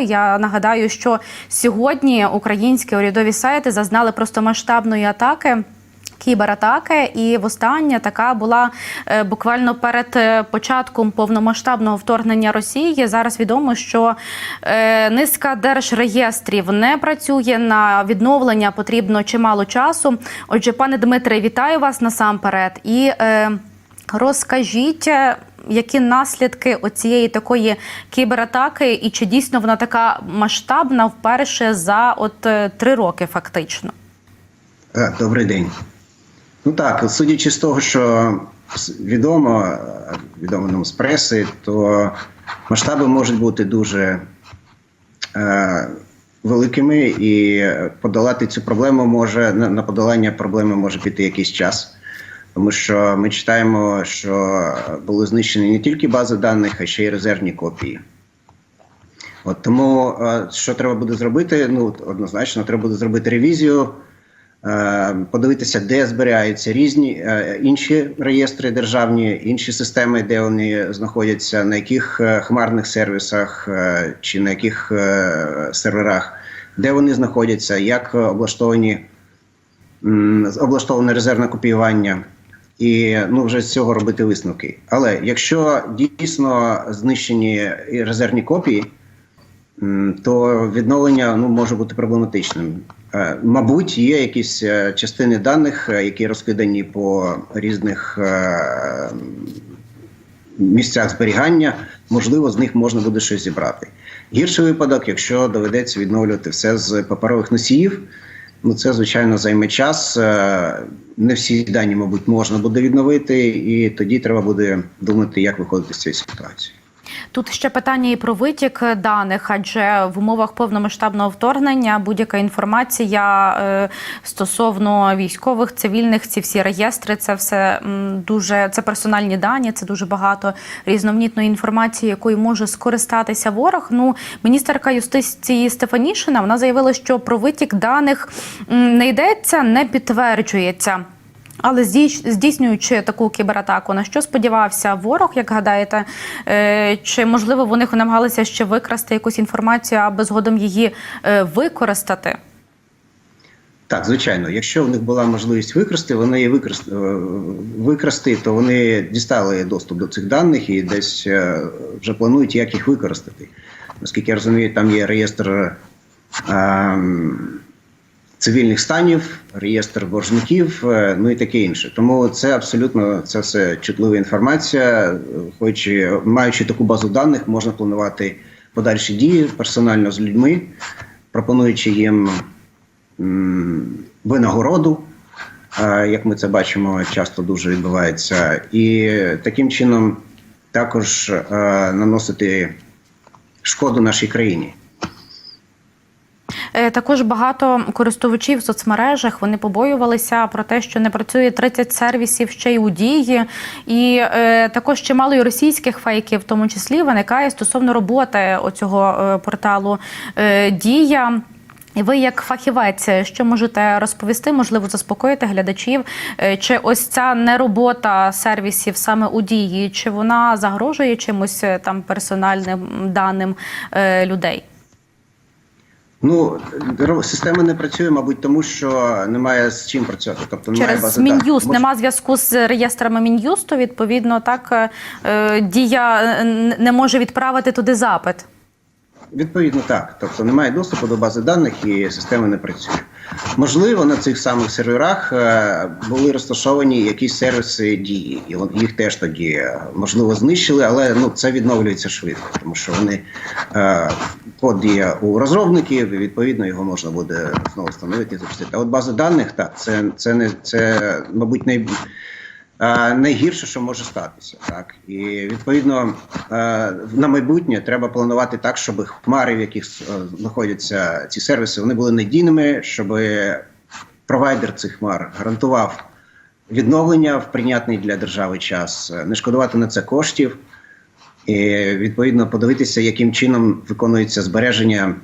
Я нагадаю, що сьогодні українські урядові сайти зазнали просто масштабної атаки. Кібератаки, і востаннє така була е, буквально перед е, початком повномасштабного вторгнення Росії. Зараз відомо, що е, низка держреєстрів не працює на відновлення. Потрібно чимало часу. Отже, пане Дмитре, вітаю вас насамперед і розкажіть. Е, Які наслідки оцієї такої кібератаки, і чи дійсно вона така масштабна вперше за от е, три роки, фактично? Добрий день. Ну так, судячи з того, що відомо, е, відомо нам з преси, то масштаби можуть бути дуже е, великими, і подолати цю проблему може на подолання проблеми може піти якийсь час. Тому що ми читаємо, що були знищені не тільки бази даних, а ще й резервні копії. От тому, е, що треба буде зробити? Ну однозначно, треба буде зробити ревізію, е, подивитися, де зберігаються різні е, інші реєстри державні, інші системи, де вони знаходяться, на яких хмарних сервісах чи на яких серверах, де вони знаходяться, як облаштовані облаштоване резервне копіювання. І ну вже з цього робити висновки. Але якщо дійсно знищені резервні копії, то відновлення ну може бути проблематичним. Е, Мабуть, є якісь е, частини даних, е, які розкидані по різних місцях зберігання. Можливо, з них можна буде щось зібрати. Гірший випадок, якщо доведеться відновлювати все з паперових носіїв. Ну, це звичайно займе час. Е, Не всі дані, мабуть, можна буде відновити, і тоді треба буде думати, як виходити з цієї ситуації. Тут ще питання і про витік даних, адже в умовах повномасштабного вторгнення будь-яка інформація е, стосовно військових, цивільних, ці всі реєстри, це все дуже це персональні дані, це дуже багато різноманітної інформації, якою може скористатися ворог. Ну, міністерка юстиції Стефанішина вона заявила, що про витік даних не йдеться, не підтверджується. Але здійснюючи таку кібератаку, на що сподівався ворог, як гадаєте, Е, чи можливо вони намагалися ще викрасти якусь інформацію, аби згодом її е, використати? Так, звичайно, якщо в них була можливість викрасти, вони її викрасти, викрасти, то вони дістали доступ до цих даних і десь е, вже планують, як їх використати. Наскільки я розумію, там є реєстр ем, цивільних станів, реєстр боржників, е, ну і таке інше. Тому це абсолютно це все чутлива інформація. Хоч маючи таку базу даних, можна планувати подальші дії персонально з людьми, пропонуючи їм винагороду. е, Як ми це бачимо, часто дуже відбувається, і таким чином також е, наносити шкоду нашій країні. Е, Також багато користувачів в соцмережах вони побоювалися про те, що не працює 30 сервісів ще й у дії, і е, також чимало і російських фейків, в тому числі виникає стосовно роботи оцього е, порталу Дія. Ви, як фахівець, що можете розповісти, можливо, заспокоїти глядачів, чи ось ця неробота сервісів саме у дії, чи вона загрожує чимось там персональним даним людей? Ну система не працює, мабуть, тому що немає з чим працювати. Тобто немає Через бази. Мін'юст Може- нема зв'язку з реєстрами Мін'юсту. Відповідно, так е, дія е, не може відправити туди запит. Відповідно, так. Тобто немає доступу до бази даних і система не працює. Можливо, на цих самих серверах е, були розташовані якісь сервіси дії, і їх теж тоді е, можливо знищили, але ну це відновлюється швидко, тому що вони е, код є у розробників, і відповідно його можна буде знову встановити і запустити. А от база даних, так, це, це не це, мабуть, най, е, найгірше, що може статися. Так і відповідно е, на майбутнє треба планувати так, щоб хмари, в яких е, знаходяться ці сервіси, вони були надійними, щоб провайдер цих хмар гарантував відновлення в прийнятний для держави час, е, не шкодувати на це коштів. І відповідно подивитися, яким чином виконується збереження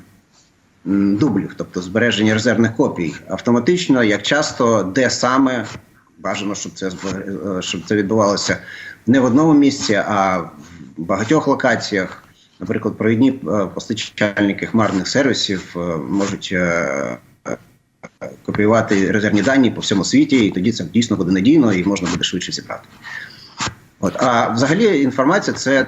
дублів, тобто збереження резервних копій автоматично, як часто, де саме бажано, щоб це е, щоб це відбувалося не в одному місці, а в багатьох локаціях. наприклад, провідні е, постачальники хмарних сервісів е, можуть копіювати резервні дані по всьому світі, і тоді це дійсно буде надійно і можна буде швидше зібрати. От. А взагалі інформація це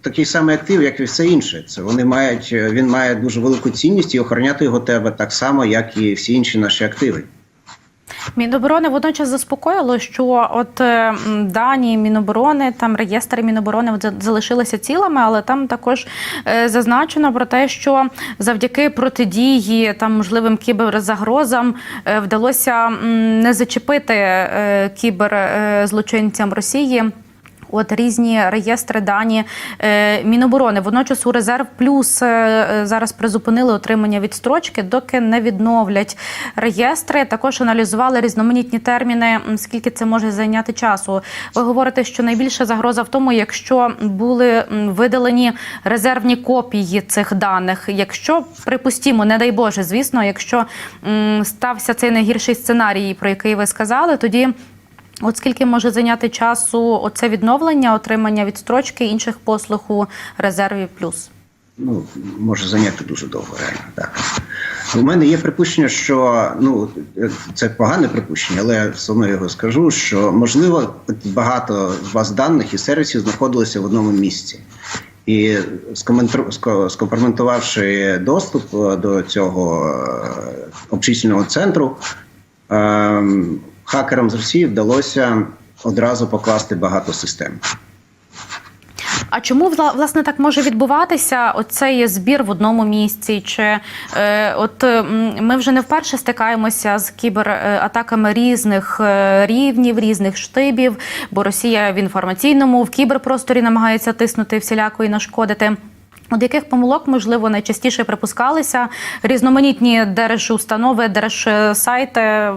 такий самий актив, як і все інше. Це вони мають, він має дуже велику цінність і охороняти його тебе так само, як і всі інші наші активи. Міноборони водночас заспокоїло, що от е, дані Міноборони, там реєстри Міноборони залишилися цілими, але там також е, зазначено про те, що завдяки протидії там можливим кіберзагрозам е, вдалося не зачепити кіберзлочинцям Росії. От різні реєстри дані е, Міноборони. Водночас у резерв плюс е, е, зараз призупинили отримання відстрочки, доки не відновлять реєстри. Також аналізували різноманітні терміни. Скільки це може зайняти часу? Ви говорите, що найбільша загроза в тому, якщо були видалені резервні копії цих даних. Якщо припустімо, не дай Боже, звісно, якщо стався цей найгірший сценарій, про який ви сказали, тоді. От скільки може зайняти часу оце відновлення, отримання відстрочки інших послуг у резерві плюс? ну, може зайняти дуже довго, реально. Так. У мене є припущення, що ну це погане припущення, але я все одно його скажу. Що можливо багато з баз даних і сервісів знаходилися в одному місці. І скоментру- доступ е, до цього е, обчислювального центру, ем, хакерам з Росії вдалося одразу покласти багато систем. А чому власне так може відбуватися? Оцей збір в одному місці? Чи е, от ми вже не вперше стикаємося з кібератаками різних е, рівнів, різних штибів, бо Росія в інформаційному, в кіберпросторі намагається тиснути всіляко і нашкодити. От яких помилок можливо найчастіше припускалися різноманітні держустанови, держсайти е,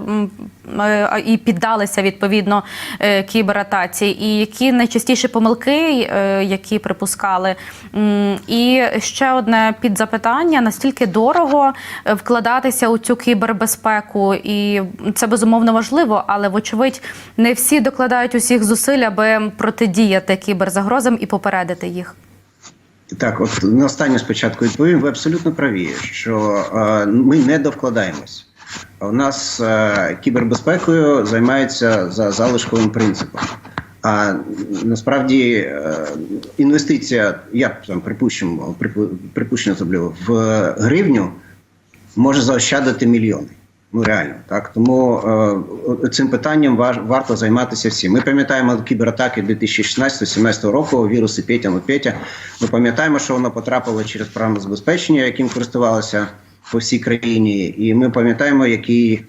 і піддалися відповідно е, кібератаці, і які найчастіші помилки, е, які припускали. І ще одне підзапитання: настільки дорого вкладатися у цю кібербезпеку, і це безумовно важливо, але вочевидь не всі докладають усіх зусиль, аби протидіяти кіберзагрозам і попередити їх. Так, от на останню спочатку відповім. Ви абсолютно праві, що е, ми не довкладаємось. У нас е, кібербезпекою займаються за залишковим принципом. А насправді е, інвестиція, я там припущимо, припу- припущення зроблю в гривню може заощадити мільйони. Ну реально, так тому е, цим питанням важ, варто займатися всім. Ми пам'ятаємо кібератаки 2016-2017 року, віруси Петя, Петя. Ми пам'ятаємо, що воно потрапило через програмне забезпечення, яким користувалося по всій країні, і ми пам'ятаємо, які,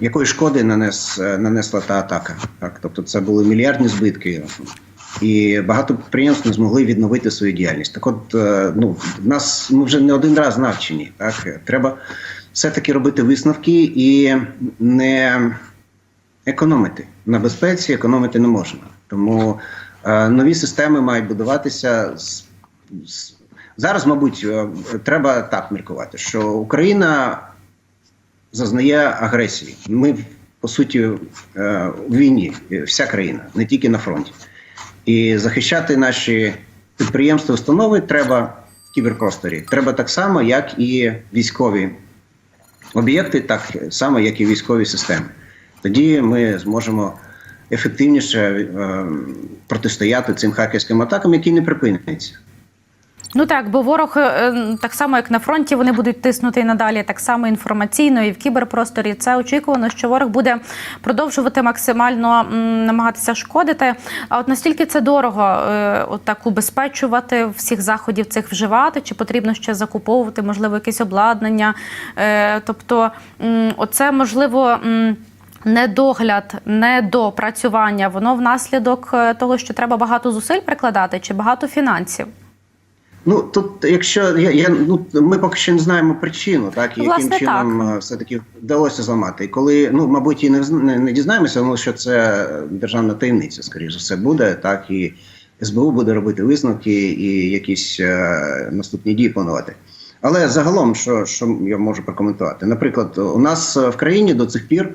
якої шкоди нанес, е, нанесла та атака. Так, тобто, це були мільярдні збитки. І багато підприємств не змогли відновити свою діяльність. Так, от е, ну нас ми вже не один раз навчені. Так треба все-таки робити висновки і не економити на безпеці, економити не можна. Тому е, нові системи мають будуватися з, з зараз. Мабуть, е, треба так міркувати, що Україна зазнає агресії. Ми по суті е, в війні, е, вся країна, не тільки на фронті. І захищати наші підприємства, установи треба в кіберпросторі. Треба так само, як і військові об'єкти, так само, як і військові системи. Тоді ми зможемо ефективніше е, протистояти цим хакерським атакам, які не припиняться. Ну так, бо ворог е, так само, як на фронті, вони будуть тиснути і надалі, так само інформаційно і в кіберпросторі. Це очікувано, що ворог буде продовжувати максимально намагатися шкодити. А от настільки це дорого, е, от так убезпечувати всіх заходів цих вживати, чи потрібно ще закуповувати, можливо, якесь обладнання. Е, Тобто, оце можливо. Недогляд, недопрацювання, воно внаслідок того, що треба багато зусиль прикладати, чи багато фінансів. Ну тут, якщо я, я ну ми поки що не знаємо причину, так і Власне, яким чином все таки вдалося зламати. І коли ну мабуть і не не, не дізнаємося, тому що це державна таємниця, скоріш за все, буде так і СБУ буде робити висновки і якісь е, наступні дії планувати. Але загалом, що, що я можу прокоментувати? Наприклад, у нас е, в країні до цих пір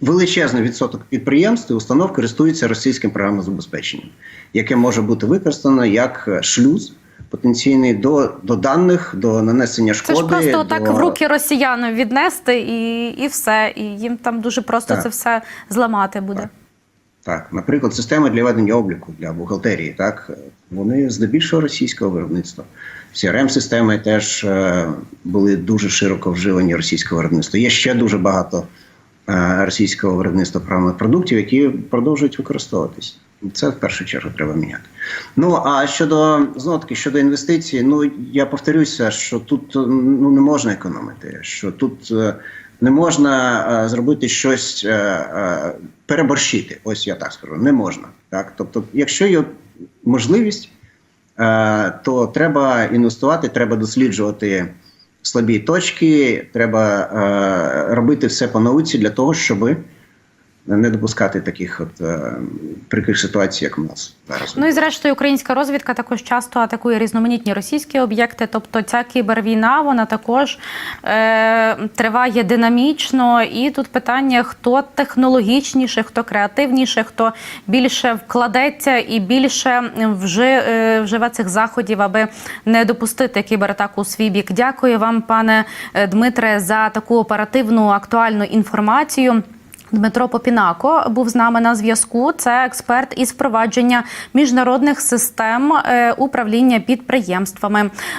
величезний відсоток підприємств і установ користуються російським програмним забезпеченням, яке може бути використано як шлюз потенційний до, до даних, до нанесення Це шкоди. ж просто до... так в руки росіянам віднести і, і все. І їм там дуже просто Так. це все зламати буде. Так, наприклад, системи для ведення обліку для бухгалтерії, так вони здебільшого російського виробництва. crm системи теж е, були дуже широко вживані російського виробництва. Є ще дуже багато російського виробництва програмних продуктів, які продовжують використовуватись. Це в першу чергу треба міняти. Ну а щодо знову таки щодо інвестицій, ну я повторюся, що тут ну не можна економити, що тут е, не можна е, зробити щось е, е, переборщити. Ось я так скажу, не можна. Так, тобто, якщо є можливість, е, то треба інвестувати, треба досліджувати слабі точки, треба е, робити все по науці для того, щоби не допускати таких от е, прикрих ситуацій, як у нас зараз. Ну і зрештою, українська розвідка також часто атакує різноманітні російські об'єкти. Тобто ця кібервійна вона також е, триває динамічно. І тут питання: хто технологічніше, хто креативніше, хто більше вкладеться і більше вжи, е, вживе цих заходів, аби не допустити кібератаку у свій бік. Дякую вам, пане е, Дмитре, за таку оперативну актуальну інформацію. Дмитро Попінако був з нами на зв'язку. Це експерт із впровадження міжнародних систем е, управління підприємствами.